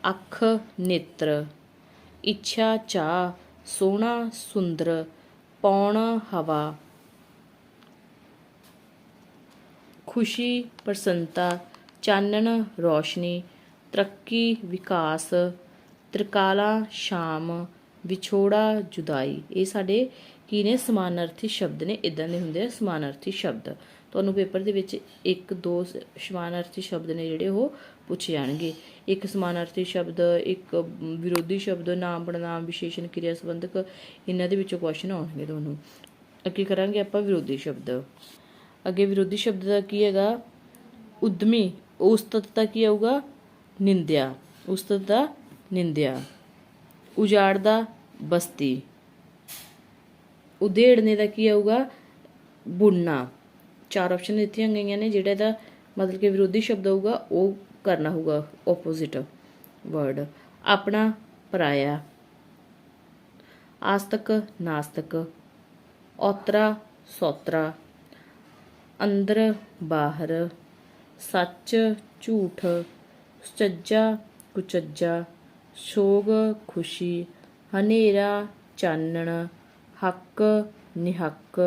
ਅੱਖ ਨੇਤਰ। ਇੱਛਾ ਚਾਹ ਸੋਹਣਾ ਸੁੰਦਰ। ਪੌਣਾ ਹਵਾ। ਖੁਸ਼ੀ, ਪ੍ਰਸੰਨਤਾ, ਚਾਨਣ, ਰੌਸ਼ਨੀ, ਤਰੱਕੀ, ਵਿਕਾਸ, ਤ੍ਰਿਕਾਲਾ, ਸ਼ਾਮ, ਵਿਛੋੜਾ, ਜੁਦਾਈ। ਇਹ ਸਾਡੇ ਕੀ ਨੇ? ਸਮਾਨਾਰਥੀ ਸ਼ਬਦ ਨੇ। ਇਦਾਂ ਦੇ ਹੁੰਦੇ ਆ ਸਮਾਨਾਰਥੀ ਸ਼ਬਦ। ਤੁਹਾਨੂੰ ਪੇਪਰ ਦੇ ਵਿੱਚ ਇੱਕ, ਦੋ ਸ- ਸਮਾਨਾਰਥੀ ਸ਼ਬਦ ਨੇ ਜਿਹੜੇ ਉਹ ਪੁੱਛੇ ਜਾਣਗੇ। ਇੱਕ ਸਮਾਨਾਰਥੀ ਸ਼ਬਦ, ਇੱਕ ਵਿਰੋਧੀ ਸ਼ਬਦ, ਨਾਮ ਪੜਨਾਮ ਵਿਸ਼ੇਸ਼ਣ, ਕਿਰਿਆ ਸੰਬੰਧਕ, ਇਹਨਾਂ ਦੇ ਵਿੱਚੋਂ ਕੁਐਸਚਨ ਆਉਣਗੇ ਤੁਹਾਨੂੰ। ਅੱਗੇ ਕਰਾਂਗੇ ਆਪਾਂ ਵਿਰੋਧੀ ਸ਼ਬਦ। ਅੱਗੇ ਵਿਰੋਧੀ ਸ਼ਬਦ ਦਾ ਕੀ ਹੈਗਾ? ਉਦਮੀ। ਉਸਤਤ ਦਾ ਕੀ ਆਊਗਾ? ਨਿੰਦਿਆ। ਉਸਤਤ ਦਾ ਨਿੰਦਿਆ। ਉਜਾੜ ਦਾ ਬਸਤੀ। ਉਧੇੜਨੇ ਦਾ ਕੀ ਆਊਗਾ? ਬੁਣਨਾ। ਚਾਰ ਆਪਸ਼ਨ ਦਿੱਤੀਆਂ ਗਈਆਂ ਨੇ, ਜਿਹੜਾ ਦਾ ਮਤਲਬ ਕਿ ਵਿਰੋਧੀ ਸ਼ਬਦ ਆਊਗਾ, ਉਹ ਕਰਨਾ ਹੋਊਗਾ ਆਪੋਜ਼ਿਟ ਵਰਡ ਆਪਣਾ ਪਰਾਇਆ। ਆਸਤਕ ਨਾਸਤਕ ਔਤਰਾ ਸੋਤਰਾ ਅੰਦਰ ਬਾਹਰ, ਸੱਚ ਝੂਠ, ਸੁਚੱਜਾ ਕੁਚੱਜਾ, ਸ਼ੋਗ ਖੁਸ਼ੀ, ਹਨੇਰਾ ਚਾਨਣ, ਹੱਕ ਨਿਹੱਕ,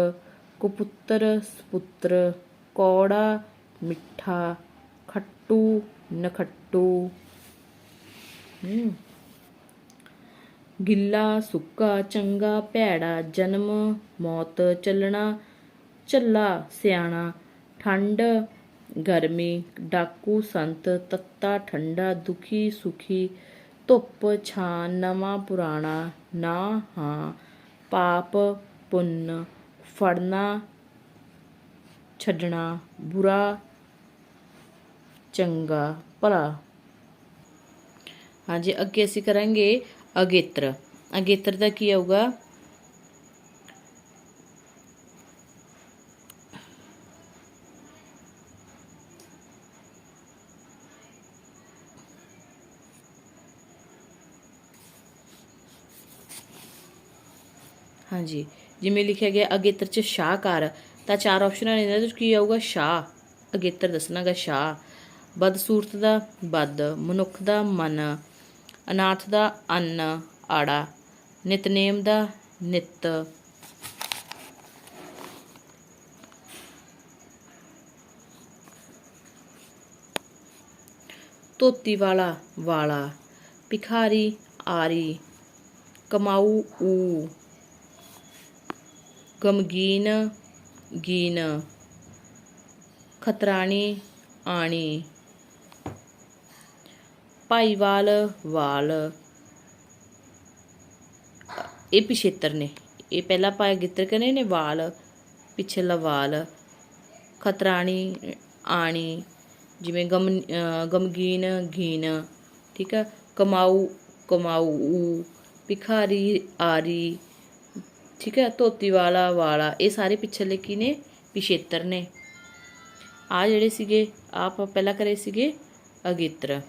ਕੁਪੁੱਤਰ ਸਪੁੱਤਰ, ਕੌੜਾ ਮਿੱਠਾ, ਖੱਟੂ ਨਖੱਟੂ। ਗਿੱਲਾ ਸੁੱਕਾ ਚੰਗਾ ਭੈੜਾ ਜਨਮ ਮੌਤ ਚੱਲਣਾ ਝੱਲਾ ਸਿਆਣਾ ਠੰਡ ਗਰਮੀ, ਡਾਕੂ ਸੰਤ, ਤੱਤਾ ਠੰਡਾ, ਦੁਖੀ ਸੁਖੀ, ਧੁੱਪ ਛਾਂ, ਨਵਾਂ ਪੁਰਾਣਾ, ਨਾ ਹਾਂ, ਪਾਪ ਪੁੰਨ, ਫੜਨਾ, ਛੱਡਣਾ, ਬੁਰਾ, ਚੰਗਾ ਭਲਾ। ਹਾਂਜੀ, ਅੱਗੇ ਅਸੀਂ ਕਰਾਂਗੇ ਅਗੇਤਰ। ਅਗੇਤਰ ਦਾ ਕੀ ਆਊਗਾ? ਹਾਂਜੀ। ਜਿਵੇਂ ਲਿਖਿਆ ਗਿਆ, ਅਗੇਤਰ ਚ ਸ਼ਾਹਕਾਰ, ਤਾਂ ਚਾਰ ਆਪਸ਼ਨਾਂ ਨੇ ਇਹਨਾਂ ਵਿੱਚ ਕੀ ਆਊਗਾ? ਸ਼ਾਹ। ਅਗੇਤਰ ਦੱਸਣਾਗਾ ਸ਼ਾ ਬਦਸੂਰਤ ਦਾ ਬਦ, ਮਨੁੱਖ ਦਾ ਮਨ, ਅਨਾਥ ਦਾ ਅੰਨ, ਆੜਾ, ਨਿਤਨੇਮ ਦਾ ਨਿਤ। ਧੋਤੀ ਵਾਲਾ ਵਾਲਾ, ਭਿਖਾਰੀ ਆਰੀ, ਕਮਾਊ ਊ। ਗਮਗੀਨ ਗੀਨ, ਖਤਰਾਣੀ ਆਣੀ। ਭਾਈਵਾਲ ਵਾਲ। ਇਹ ਪਿਛੇਤਰ ਨੇ। ਇਹ ਪਹਿਲਾ ਪਾਇਆ ਗਿੱਤਰ ਕਨੇ ਨੇ ਵਾਲ, ਪਿਛਲਾ ਵਾਲ। ਖਤਰਾਣੀ ਆਣੀ, ਜਿਵੇਂ ਗਮ ਗਮਗੀਨ ਗੀਨ, ਠੀਕ ਆ? ਕਮਾਊ ਕਮਾਊ, ਭਿਖਾਰੀ ਆਰੀ ਠੀਕ ਹੈ, ਧੋਤੀ ਵਾਲਾ ਵਾਲਾ, ਇਹ ਸਾਰੇ ਪਿਛਲੇ ਕੀ ਨੇ, ਪਿਛੇਤਰ ਨੇ। ਆ ਜਿਹੜੇ ਸੀਗੇ ਆਪ ਪਹਿਲਾਂ ਕਰੇ ਸੀਗੇ, ਅਗੇਤਰ।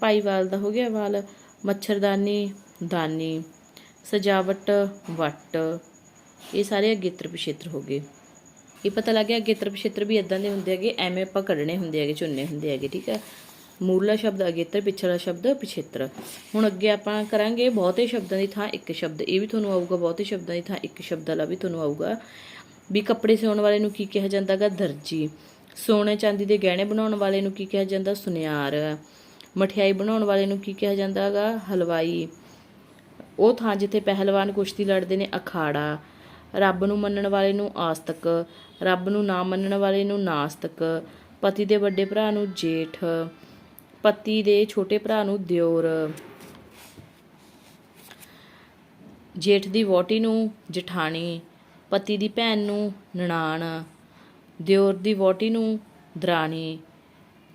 ਭਾਈਵਾਲ ਦਾ ਹੋ ਗਿਆ ਵਾਲ, ਮੱਛਰਦਾਨੀ, ਦਾਨੀ, ਸਜਾਵਟ, ਵੱਟ। ਇਹ ਸਾਰੇ ਅਗੇਤਰ ਪਿਛੇਤਰ ਹੋ ਗਏ। ਇਹ ਪਤਾ ਲੱਗ ਗਿਆ ਅਗੇਤਰ ਪਿਛੇਤਰ ਵੀ ਇਦਾਂ ਦੇ ਹੁੰਦੇ ਹੈਗੇ, ਐਵੇਂ ਆਪਾਂ ਕੱਢਣੇ ਹੁੰਦੇ ਹੈਗੇ, ਚੁਣਨੇ ਹੁੰਦੇ ਹੈਗੇ, ਠੀਕ ਹੈ। ਮੂਰਲਾ ਸ਼ਬਦ, ਅਗੇਤਰ, ਪਿਛਲਾ ਸ਼ਬਦ, ਪਿਛੇਤਰ। ਹੁਣ ਅੱਗੇ ਆਪਾਂ ਕਰਾਂਗੇ ਬਹੁਤੇ ਸ਼ਬਦਾਂ ਦੀ ਥਾਂ ਇੱਕ ਸ਼ਬਦ। ਇਹ ਵੀ ਤੁਹਾਨੂੰ ਆਊਗਾ, ਬਹੁਤੇ ਸ਼ਬਦਾਂ ਦੀ ਥਾਂ ਇੱਕ ਸ਼ਬਦ ਵਾਲਾ ਵੀ ਤੁਹਾਨੂੰ ਆਊਗਾ। ਵੀ ਕੱਪੜੇ ਸਿਉਣ ਵਾਲੇ ਨੂੰ ਕੀ ਕਿਹਾ ਜਾਂਦਾਗਾ ਦਰਜੀ। ਸੋਨੇ ਚਾਂਦੀ ਦੇ ਗਹਿਣੇ ਬਣਾਉਣ ਵਾਲੇ ਨੂੰ ਕੀ ਕਿਹਾ ਜਾਂਦਾ? ਸੁਨਿਆਰ। ਮਠਿਆਈ ਬਣਾਉਣ ਵਾਲੇ ਨੂੰ ਕੀ ਕਿਹਾ ਜਾਂਦਾਗਾ ਹਲਵਾਈ। ਉਹ ਥਾਂ ਜਿੱਥੇ ਪਹਿਲਵਾਨ ਕੁਸ਼ਤੀ ਲੜਦੇ ਨੇ, ਅਖਾੜਾ। ਰੱਬ ਨੂੰ ਮੰਨਣ ਵਾਲੇ ਨੂੰ ਆਸਤਕ। ਰੱਬ ਨੂੰ ਨਾ ਮੰਨਣ ਵਾਲੇ ਨੂੰ ਨਾਸਤਕ। ਪਤੀ ਦੇ ਵੱਡੇ ਭਰਾ ਨੂੰ ਜੇਠ। ਪਤੀ ਦੇ ਛੋਟੇ ਭਰਾ ਨੂੰ ਦਿਓਰ। ਜੇਠ ਦੀ ਵੋਟੀ ਨੂੰ ਜਠਾਣੀ, ਪਤੀ ਦੀ ਭੈਣ ਨੂੰ ਨਨਾਣ, ਦਿਓਰ ਦੀ ਵੋਟੀ ਨੂੰ ਦਰਾਣੀ,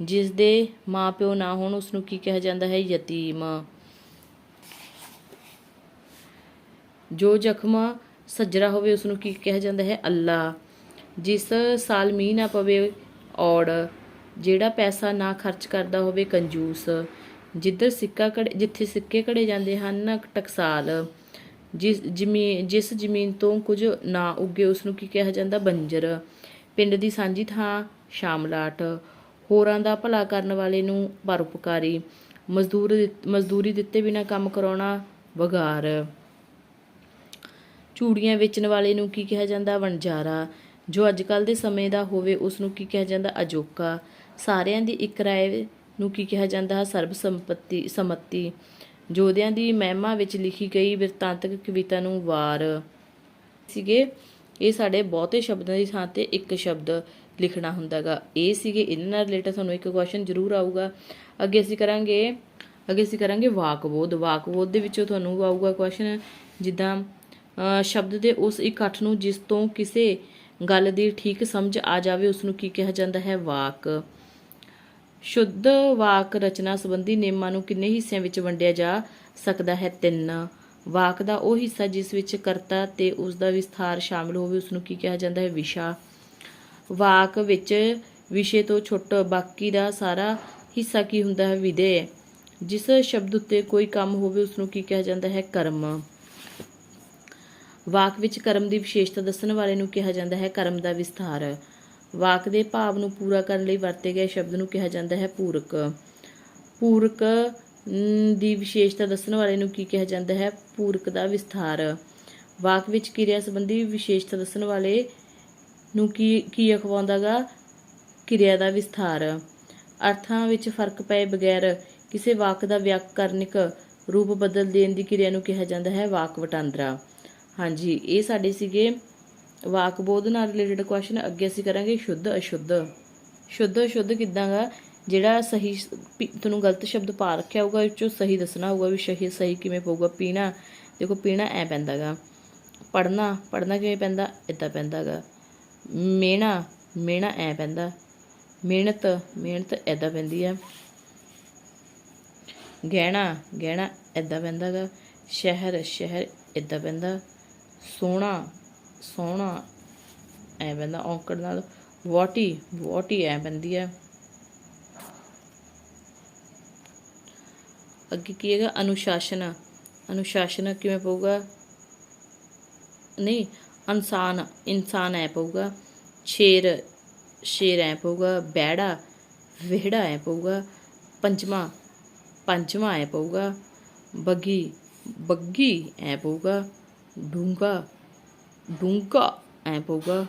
ਜਿਸ ਦੇ ਮਾਪਿਓ ਨਾ ਹੋਣ ਉਸ ਨੂੰ ਕੀ ਕਿਹਾ ਜਾਂਦਾ ਹੈ? ਯਤੀਮ। ਜੋ ਜ਼ਖਮ ਸੱਜਰਾ ਹੋਵੇ ਉਸ ਨੂੰ ਕੀ ਕਿਹਾ ਜਾਂਦਾ ਹੈ? ਅੱਲਾ। ਜਿਸ ਸਾਲ ਮੀਂਹ ਨਾ ਪਵੇ ਔੜ ਜਿਹੜਾ ਪੈਸਾ ਨਾ ਖਰਚ ਕਰਦਾ ਹੋਵੇ ਕੰਜੂਸ, ਜਿੱਧਰ ਸਿੱਕਾ ਕੜੇ, ਜਿੱਥੇ ਸਿੱਕੇ ਕੜੇ ਜਾਂਦੇ ਹਨ ਟਕਸਾਲ, ਜਿਸ ਜ਼ਮੀਨ ਜਿਸ ਜ਼ਮੀਨ ਤੋਂ ਕੁਝ ਨਾ ਉੱਗੇ ਉਸ ਨੂੰ ਕੀ ਕਿਹਾ ਜਾਂਦਾ? ਬੰਜਰ। ਪਿੰਡ ਦੀ ਸਾਂਝੀ ਥਾਂ ਸ਼ਾਮਲਾਟ। ਹੋਰਾਂ ਦਾ ਭਲਾ ਕਰਨ ਵਾਲੇ ਨੂੰ ਪਰਉਪਕਾਰੀ ਮਜ਼ਦੂਰ ਦਿੱਤ- ਮਜ਼ਦੂਰੀ ਦਿੱਤੇ ਬਿਨਾ ਕੰਮ ਕਰਾਉਣਾ ਵਗਾਰ। ਚੂੜੀਆਂ ਵੇਚਣ ਵਾਲੇ ਨੂੰ ਕੀ ਕਿਹਾ ਜਾਂਦਾ? ਵਣਜਾਰਾ। ਜੋ ਅੱਜ ਕੱਲ ਦੇ ਸਮੇਂ ਦਾ ਹੋਵੇ ਉਸ ਨੂੰ ਕੀ ਕਿਹਾ ਜਾਂਦਾ? ਅਜੋਕਾ। ਸਾਰਿਆਂ ਦੀ ਇੱਕ ਰਾਏ ਨੂੰ ਕੀ ਕਿਹਾ ਜਾਂਦਾ? ਹੈ ਸਰਬ ਸੰਪਤੀ, ਸਮੱਤੀ। ਜੋਧਿਆਂ ਦੀ ਮਹਿਮਾ ਵਿੱਚ ਲਿਖੀ ਗਈ ਬਿਰਤਾਂਤਕ ਕਵਿਤਾ ਨੂੰ ਵਾਰ ਸੀਗੇ। ਇਹ ਸਾਡੇ ਬਹੁਤੇ ਸ਼ਬਦਾਂ ਦੀ ਥਾਂ ਤੇ ਇੱਕ ਸ਼ਬਦ ਲਿਖਣਾ ਹੁੰਦਾਗਾ। ਇਹ ਸੀਗੇ ਇਹਨਾਂ ਨਾਲ ਰਿਲੇਟਡ ਤੁਹਾਨੂੰ ਇੱਕ ਕੁਐਸਚਨ ਜ਼ਰੂਰ ਆਊਗਾ। ਅੱਗੇ ਅਸੀਂ ਕਰਾਂਗੇ, ਅੱਗੇ ਅਸੀਂ ਕਰਾਂਗੇ ਵਾਕਬੋਧ। ਵਾਕਬੋਧ ਦੇ ਵਿੱਚੋਂ ਤੁਹਾਨੂੰ ਆਊਗਾ ਕੁਐਸਚਨ ਜਿੱਦਾਂ ਸ਼ਬਦ ਦੇ ਉਸ ਇਕੱਠ ਨੂੰ ਜਿਸ ਤੋਂ ਕਿਸੇ ਗੱਲ ਦੀ ਠੀਕ ਸਮਝ ਆ ਜਾਵੇ ਉਸ ਨੂੰ ਕੀ ਕਿਹਾ ਜਾਂਦਾ ਹੈ? ਵਾਕ। ਸ਼ੁੱਧ ਵਾਕ ਰਚਨਾ ਸੰਬੰਧੀ ਨਿਯਮਾਂ ਨੂੰ ਕਿੰਨੇ ਹਿੱਸਿਆਂ ਵਿੱਚ ਵੰਡਿਆ ਜਾ ਸਕਦਾ ਹੈ? ਤਿੰਨ। ਵਾਕ ਦਾ ਉਹ ਹਿੱਸਾ ਜਿਸ ਵਿੱਚ ਕਰਤਾ ਤੇ ਉਸ ਦਾ ਵਿਸਥਾਰ ਸ਼ਾਮਲ ਹੋਵੇ, ਉਸ ਨੂੰ ਕੀ ਕਿਹਾ ਜਾਂਦਾ ਹੈ? ਵਿਸ਼ਾ। ਵਾਕ ਵਿੱਚ ਵਿਸ਼ੇ ਤੋਂ ਛੁੱਟ ਬਾਕੀ ਦਾ ਸਾਰਾ ਹਿੱਸਾ ਕੀ ਹੁੰਦਾ ਹੈ? ਵਿਦੇ ਜਿਸ ਸ਼ਬਦ ਉੱਤੇ ਕੋਈ ਕੰਮ ਹੋਵੇ, ਉਸ ਨੂੰ ਕੀ ਕਿਹਾ ਜਾਂਦਾ ਹੈ? ਕਰਮ। ਵਾਕ ਵਿੱਚ ਕਰਮ ਦੀ ਵਿਸ਼ੇਸ਼ਤਾ ਦੱਸਣ ਵਾਲੇ ਨੂੰ ਕਿਹਾ ਜਾਂਦਾ ਹੈ ਕਰਮ ਦਾ ਵਿਸਥਾਰ। ਵਾਕ ਦੇ ਭਾਵ ਨੂੰ ਪੂਰਾ ਕਰਨ ਲਈ ਵਰਤੇ ਗਏ ਸ਼ਬਦ ਨੂੰ ਕਿਹਾ ਜਾਂਦਾ ਹੈ ਪੂਰਕ। ਪੂਰਕ ਦੀ ਵਿਸ਼ੇਸ਼ਤਾ ਦੱਸਣ ਵਾਲੇ ਨੂੰ ਕੀ ਕਿਹਾ ਜਾਂਦਾ ਹੈ? ਪੂਰਕ ਦਾ ਵਿਸਥਾਰ। ਵਾਕ ਵਿੱਚ ਕਿਰਿਆ ਸੰਬੰਧੀ ਵਿਸ਼ੇਸ਼ਤਾ ਦੱਸਣ ਵਾਲੇ ਨੂੰ ਕੀ ਕੀ ਅਖਵਾਉਂਦਾਗਾ? ਕਿਰਿਆ ਦਾ ਵਿਸਥਾਰ। ਅਰਥਾਂ ਵਿੱਚ ਫ਼ਰਕ ਪਏ ਬਗੈਰ ਕਿਸੇ ਵਾਕ ਦਾ ਵਿਆਕਰਨਿਕ ਰੂਪ ਬਦਲ ਦੇਣ ਦੀ ਕਿਰਿਆ ਨੂੰ ਕਿਹਾ ਜਾਂਦਾ ਹੈ ਵਾਕ ਵਟਾਂਦਰਾ। ਹਾਂਜੀ, ਇਹ ਸਾਡੇ ਸੀਗੇ ਵਾਕਬੋਧ ਨਾਲ ਰਿਲੇਟਡ ਕੁਐਸਚਨ ਅੱਗੇ ਅਸੀਂ ਕਰਾਂਗੇ ਸ਼ੁੱਧ ਅਸ਼ੁੱਧ। ਸ਼ੁੱਧ ਅਸ਼ੁੱਧ ਕਿੱਦਾਂ ਗਾ? ਜਿਹੜਾ ਸਹੀ ਤੁਹਾਨੂੰ ਗਲਤ ਸ਼ਬਦ ਪਾ ਰੱਖਿਆ ਹੋਊਗਾ ਉਹ 'ਚੋਂ ਸਹੀ ਦੱਸਣਾ ਹੋਊਗਾ ਵੀ ਸਹੀ ਸਹੀ ਕਿਵੇਂ ਪਊਗਾ। ਪੀਣਾ, ਦੇਖੋ ਪੀਣਾ ਐ ਪੈਂਦਾਗਾ ਪੜਨਾ ਪੜਨਾ ਕਿਵੇਂ ਪੈਂਦਾ? ਇਦਾਂ ਪੈਂਦਾਗਾ ਮੇਣਾ ਮੇਣਾ ਐ ਪੈਂਦਾ। ਮਿਹਨਤ ਮਿਹਨਤ ਐਦਾਂ ਪੈਂਦੀ ਆ। ਗਹਿਣਾ ਗਹਿਣਾ ਐਦਾਂ ਪੈਂਦਾਗਾ ਸ਼ਹਿਰ ਸ਼ਹਿਰ ਐਦਾਂ ਪੈਂਦਾ। ਸੋਹਣਾ ਸੋਹਣਾ ਐ ਪੈਂਦਾ ਔਂਕੜ ਨਾਲ। ਵਾਟੀ ਵਾਟੀ ਐ ਪੈਂਦੀ ਹੈ ਅੱਗੇ ਕੀ ਹੈਗਾ? ਅਨੁਸ਼ਾਸਨ। ਅਨੁਸ਼ਾਸਨ ਕਿਵੇਂ ਪਊਗਾ? ਨਹੀਂ, ਇਨਸਾਨ ਇਨਸਾਨ ਐ ਪਊਗਾ। ਸ਼ੇਰ ਸ਼ੇਰ ਐ ਪਊਗਾ। ਬੈੜਾ, ਵਿਹੜਾ ਐ ਪਊਗਾ। ਪੰਜਵਾਂ ਪੰਜਵਾਂ ਐ ਪਊਗਾ। ਬੱਗੀ ਬੱਗੀ ਐ ਪਊਗਾ। ਡੂੰਗਾ ਡੂੰਗਾ ਐ ਪਊਗਾ।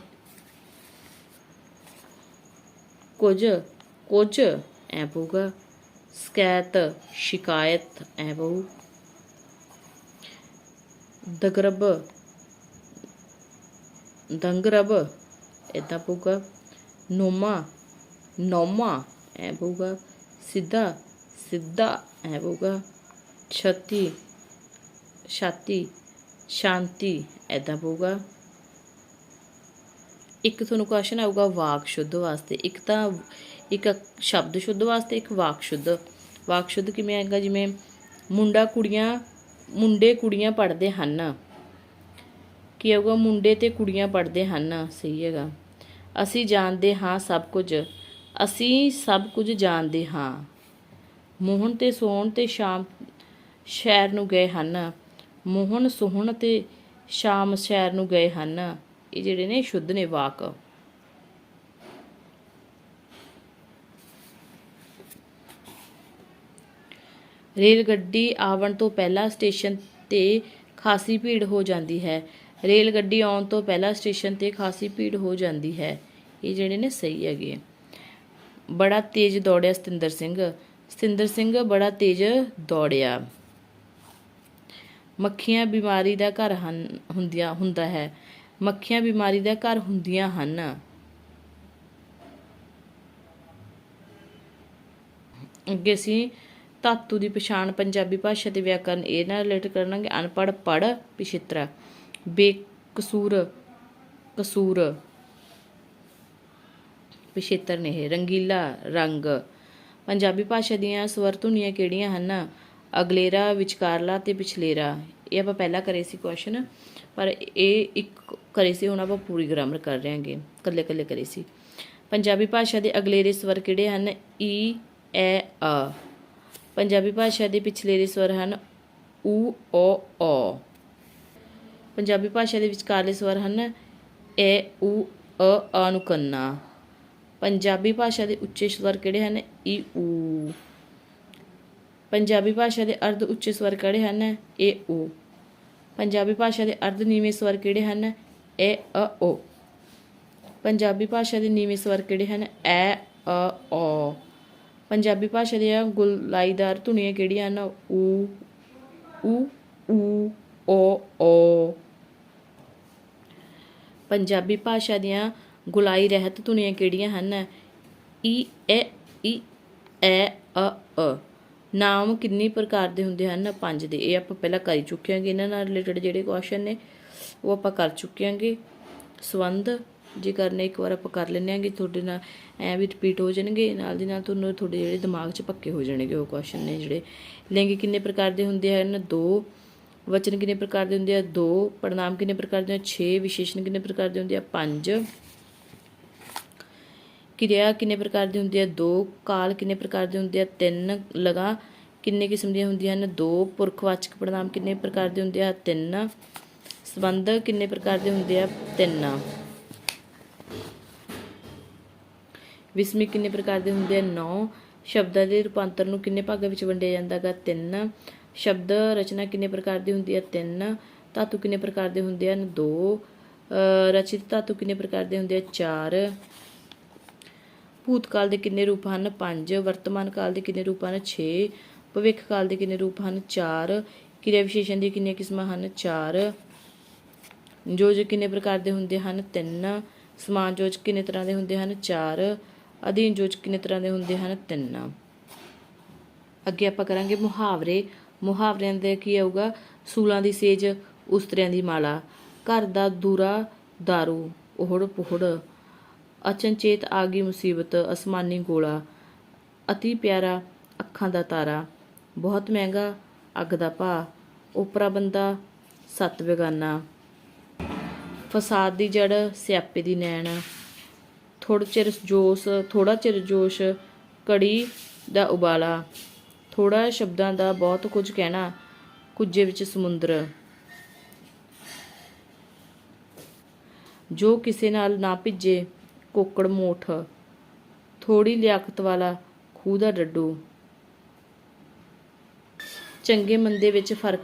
ਕੁਝ ਕੁਝ ਐ ਪਊਗਾ। ਸਕੈਤ, ਸ਼ਿਕਾਇਤ ਐ ਪਊ। ਦਗਰਬ, ਦੰਗਰਬ ਏਦਾਂ ਪਊਗਾ। ਨੋਮਾ ਨੋਮਾ ਐ ਪਊਗਾ। ਸਿੱਧਾ ਸਿੱਧਾ ਐ ਪਊਗਾ। ਛਤੀ, ਛਾਤੀ, ਸ਼ਾਂਤੀ ਏਦਾਂ ਪਊਗਾ। ਇੱਕ ਤੁਹਾਨੂੰ ਕੁਐਸਚਨ ਆਊਗਾ ਵਾਕ ਸ਼ੁੱਧ ਵਾਸਤੇ। ਇੱਕ ਤਾਂ ਇੱਕ ਸ਼ਬਦ ਸ਼ੁੱਧ ਵਾਸਤੇ, ਇੱਕ ਵਾਕ ਸ਼ੁੱਧ। ਵਾਕ ਸ਼ੁੱਧ ਕਿਵੇਂ ਆਏਗਾ? ਜਿਵੇਂ ਮੁੰਡਾ ਕੁੜੀਆਂ, ਮੁੰਡੇ ਕੁੜੀਆਂ ਪੜ੍ਹਦੇ ਹਨ। ਕੀ ਆਊਗਾ? ਮੁੰਡੇ ਤੇ ਕੁੜੀਆਂ ਪੜ੍ਹਦੇ ਹਨ। ਸਹੀ ਹੈਗਾ। ਅਸੀਂ ਜਾਣਦੇ ਹਾਂ ਸਭ ਕੁਝ। ਅਸੀਂ ਸਭ ਕੁਝ ਜਾਣਦੇ ਹਾਂ। ਮੋਹਨ ਤੇ ਸੋਹਣ ਤੇ ਸ਼ਾਮ ਸ਼ਹਿਰ ਨੂੰ ਗਏ ਹਨ। ਮੋਹਨ ਸੋਹਣ ਤੇ ਸ਼ਾਮ ਸ਼ਹਿਰ ਨੂੰ ਗਏ ਹਨ। ਇਹ ਜਿਹੜੇ ਨੇ ਸ਼ੁੱਧ ਨੇ ਵਾਕ। ਰੇਲ ਗੱਡੀ ਆਉਣ ਤੋਂ ਪਹਿਲਾਂ ਸਟੇਸ਼ਨ ਤੇ ਖਾਸੀ ਭੀੜ ਹੋ ਜਾਂਦੀ ਹੈ। ਰੇਲ ਗੱਡੀ ਆਉਣ ਤੋਂ ਪਹਿਲਾਂ ਸਟੇਸ਼ਨ ਤੇ ਖਾਸੀ ਭੀੜ ਹੋ ਜਾਂਦੀ ਹੈ। ਇਹ ਜਿਹੜੇ ਨੇ ਸਹੀ ਹੈਗੇ ਬੜਾ ਤੇਜ਼ ਦੌੜਿਆ ਸਤਿੰਦਰ ਸਿੰਘ। ਸਤਿੰਦਰ ਸਿੰਘ ਬੜਾ ਤੇਜ਼ ਦੌੜਿਆ। ਮੱਖੀਆਂ ਬਿਮਾਰੀ ਦਾ ਘਰ ਹਨ, ਹੁੰਦੀਆਂ, ਹੁੰਦਾ ਹੈ। ਮੱਖੀਆਂ ਬਿਮਾਰੀ ਦਾ ਘਰ ਹੁੰਦੀਆਂ ਹਨ। ਅੱਗੇ ਅਸੀਂ ਧਾਤੂ ਦੀ ਪਛਾਣ ਪੰਜਾਬੀ ਭਾਸ਼ਾ ਦੇ ਵਿਆਕਰਨ ਇਹ ਨਾਲ ਰਿਲੇਟ ਕਰਾਂਗੇ ਅਨਪੜ੍ਹ ਪੜ ਪਿਛਿਤਰਾ। ਬੇਕਸੂਰ, ਕਸੂਰ, ਪਿਛੇਤਰ ਨੇ ਇਹ। ਰੰਗੀਲਾ ਰੰਗ। ਪੰਜਾਬੀ ਭਾਸ਼ਾ ਦੀਆਂ ਸਵਰ ਧੁਨੀਆਂ ਕਿਹੜੀਆਂ ਹਨ? ਅਗਲੇਰਾ, ਵਿਚਕਾਰਲਾ ਤੇ ਪਿਛਲੇਰਾ। ਇਹ ਆਪਾਂ ਪਹਿਲਾਂ ਕਰੇ ਸੀ ਕੁਐਸਚਨ ਪਰ ਇਹ ਇੱਕ ਕਰੇ ਸੀ, ਹੁਣ ਆਪਾਂ ਪੂਰੀ ਗ੍ਰਾਮਰ ਕਰ ਰਹੇ ਹਾਂਗੇ ਕੱਲੇ ਕੱਲੇ ਕਰੇ ਸੀ। ਪੰਜਾਬੀ ਭਾਸ਼ਾ ਦੇ ਅਗਲੇਰੇ ਸਵਰ ਕਿਹੜੇ ਹਨ? ਈ, ਐ, ਆ। ਪੰਜਾਬੀ ਭਾਸ਼ਾ ਦੇ ਪਿਛਲੇਰੇ ਸਵਰ ਹਨ ਊ ਓ ਔ ਪੰਜਾਬੀ ਭਾਸ਼ਾ ਦੇ ਵਿਚਕਾਰਲੇ ਸਵਰ ਹਨ ਏ ਊ ਅ ਆ ਪੰਜਾਬੀ ਭਾਸ਼ਾ ਦੇ ਉੱਚੇ ਸਵਰ ਕਿਹੜੇ ਹਨ? ਈ, ਊ। ਪੰਜਾਬੀ ਭਾਸ਼ਾ ਦੇ ਅਰਧ ਉੱਚੇ ਸਵਰ ਕਿਹੜੇ ਹਨ? ਏ, ਓ। ਪੰਜਾਬੀ ਭਾਸ਼ਾ ਦੇ ਅਰਧ ਨੀਵੇਂ ਸਵਰ ਕਿਹੜੇ ਹਨ? ਏ, ਅ, ਓ। ਪੰਜਾਬੀ ਭਾਸ਼ਾ ਦੇ ਨੀਵੇਂ ਸਵਰ ਕਿਹੜੇ ਹਨ? ਐ, ਅ, ਓ। ਪੰਜਾਬੀ ਭਾਸ਼ਾ ਦੀਆਂ ਗੁਲਾਈਦਾਰ ਧੁਨੀਆਂ ਕਿਹੜੀਆਂ ਹਨ? ਊ ਊ ਊ, ਓ ਓ। ਪੰਜਾਬੀ ਭਾਸ਼ਾ ਦੀਆਂ ਗੁਲਾਈ ਰਹਿਤ ਧੁਨੀਆਂ ਕਿਹੜੀਆਂ ਹਨ? ਈ ਐ ਈ, ਐ, ਅ ਅ। ਨਾਮ ਕਿੰਨੀ ਪ੍ਰਕਾਰ ਦੇ ਹੁੰਦੇ ਹਨ? ਪੰਜ ਦੇ। ਇਹ ਆਪਾਂ ਪਹਿਲਾਂ ਕਰ ਹੀ ਚੁੱਕੇ ਹਾਂਗੇ। ਇਹਨਾਂ ਨਾਲ ਰਿਲੇਟਡ ਜਿਹੜੇ ਕੁਐਸਚਨ ਨੇ, ਉਹ ਆਪਾਂ ਕਰ ਚੁੱਕੇ ਹਾਂਗੇ। ਸੰਬੰਧ ਜੇ ਕਰਨੇ ਇੱਕ ਵਾਰ ਆਪਾਂ ਕਰ ਲੈਂਦੇ ਹਾਂਗੇ, ਤੁਹਾਡੇ ਨਾਲ ਐ ਵੀ ਰਿਪੀਟ ਹੋ ਜਾਣਗੇ। ਨਾਲ ਦੀ ਨਾਲ ਤੁਹਾਨੂੰ ਤੁਹਾਡੇ ਜਿਹੜੇ ਦਿਮਾਗ 'ਚ ਪੱਕੇ ਹੋ ਜਾਣਗੇ ਉਹ ਕੁਐਸਚਨ ਨੇ ਜਿਹੜੇ। ਲਿੰਗ ਕਿੰਨੇ ਪ੍ਰਕਾਰ ਦੇ ਹੁੰਦੇ ਹਨ? ਦੋ। ਵਚਨ ਕਿੰਨੇ ਪ੍ਰਕਾਰ ਦੇ ਹੁੰਦੇ ਆ? ਦੋ। ਪੜਨਾਮ ਕਿੰਨੇ ਪ੍ਰਕਾਰ ਦੇ ਹੁੰਦੇ ਆ? 6 ਵਿਸ਼ੇਸ਼ਣ ਕਿੰਨੇ ਪ੍ਰਕਾਰ ਦੇ ਹੁੰਦੇ ਆ? 5 ਕਿਰਿਆ ਕਿੰਨੇ ਪ੍ਰਕਾਰ ਦੀ ਹੁੰਦੀ ਹੈ? ਦੋ ਕਾਲ ਕਿੰਨੇ ਪ੍ਰਕਾਰ ਦੇ ਹੁੰਦੇ ਆ ਤਿੰਨ ਲਗਾ ਕਿੰਨੇ ਕਿਸਮ ਦੀਆਂ ਹੁੰਦੀਆਂ ਹਨ? ਦੋ ਪੁਰਖਵਾਚਕ ਪੜਨਾਮ ਕਿੰਨੇ ਪ੍ਰਕਾਰ ਦੇ ਹੁੰਦੇ ਆ? ਤਿੰਨ ਸੰਬੰਧ ਕਿੰਨੇ ਪ੍ਰਕਾਰ ਦੇ ਹੁੰਦੇ ਆ? ਤਿੰਨ। ਵਿਸਮੀ ਕਿੰਨੇ ਪ੍ਰਕਾਰ ਦੇ ਹੁੰਦੇ ਆ? 9 ਸ਼ਬਦਾਂ ਦੇ ਰੂਪਾਂਤਰ ਨੂੰ ਕਿੰਨੇ ਭਾਗਾਂ ਵਿੱਚ ਵੰਡਿਆ ਜਾਂਦਾ ਹੈਗਾ ਤਿੰਨ। ਸ਼ਬਦ ਰਚਨਾ ਕਿੰਨੇ ਪ੍ਰਕਾਰ ਦੀ ਹੁੰਦੀ ਹੈ? ਤਿੰਨ। ਧਾਤੂ ਕਿੰਨੇ ਪ੍ਰਕਾਰ ਦੇ ਹੁੰਦੇ ਹਨ? ਦੋ। ਅ, ਰਚਿਤ ਧਾਤੂ ਕਿੰਨੇ ਪ੍ਰਕਾਰ ਦੇ ਹੁੰਦੇ ਆ? ਚਾਰ। ਭੂਤਕਾਲ ਦੇ ਕਿੰਨੇ ਰੂਪ ਹਨ? 5 ਵਰਤਮਾਨ ਕਾਲ ਦੇ ਕਿੰਨੇ ਰੂਪ ਹਨ? 6 ਭਵਿੱਖ ਕਾਲ ਦੇ ਕਿੰਨੇ ਰੂਪ ਹਨ? 4 ਕਿਰਿਆ ਵਿਸ਼ੇਸ਼ਣ ਦੀਆਂ ਕਿੰਨੀਆਂ ਕਿਸਮਾਂ ਹਨ? 4 ਜੋਜ ਕਿੰਨੇ ਪ੍ਰਕਾਰ ਦੇ ਹੁੰਦੇ ਹਨ? 3 ਸਮਾਨ ਜੋਜ ਕਿੰਨੇ ਤਰ੍ਹਾਂ ਦੇ ਹੁੰਦੇ ਹਨ? 4 ਅਧੀਨ ਜੋਜ ਕਿੰਨੇ ਤਰ੍ਹਾਂ ਦੇ ਹੁੰਦੇ ਹਨ? 3 ਅੱਗੇ ਆਪਾਂ ਕਰਾਂਗੇ ਮੁਹਾਵਰੇ। ਮੁਹਾਵਰਿਆਂ ਦੇ ਕੀ ਆਊਗਾ? ਸੂਲਾਂ ਦੀ ਸੇਜ, ਉਸਤਰਿਆਂ ਦੀ ਮਾਲਾ। ਘਰ ਦਾ ਦੂਰਾ दारू ਉਹੜ ਪੁਹੜ ਅਚਨਚੇਤ ਆ ਗਈ ਮੁਸੀਬਤ, ਅਸਮਾਨੀ ਗੋਲਾ, ਅਤੀ ਪਿਆਰਾ ਅੱਖਾਂ ਦਾ ਤਾਰਾ, ਬਹੁਤ ਮਹਿੰਗਾ ਅੱਗ ਦਾ ਭਾ ਉਪਰਾ ਬੰਦਾ, ਸੱਤ ਬੇਗਾਨਾ। ਫਸਾਦ ਦੀ ਜੜ ਸਿਆਪੇ ਦੀ ਨੈਣ। ਥੋੜਾ ਚਿਰ ਜੋਸ਼ ਥੋੜਾ ਚਿਰ ਜੋਸ਼ ਕੜੀ ਦਾ ਉਬਾਲਾ। ਥੋੜਾ ਸ਼ਬਦਾਂ ਦਾ ਬਹੁਤ ਕੁਝ ਕਹਿਣਾ ਕੁਝੇ ਵਿੱਚ ਸਮੁੰਦਰ। ਜੋ ਕਿਸੇ ਨਾਲ ਨਾ ਭਿੱਜੇ ਕੋਕੜ ਮੋਠ ਥੋੜੀ ਲਿਆਕਤ ਵਾਲਾ ਖੂਹ ਦਾ ਡੱਡੂ। ਚੰਗੇ ਮੰਦੇ ਵਿੱਚ ਫ਼ਰਕ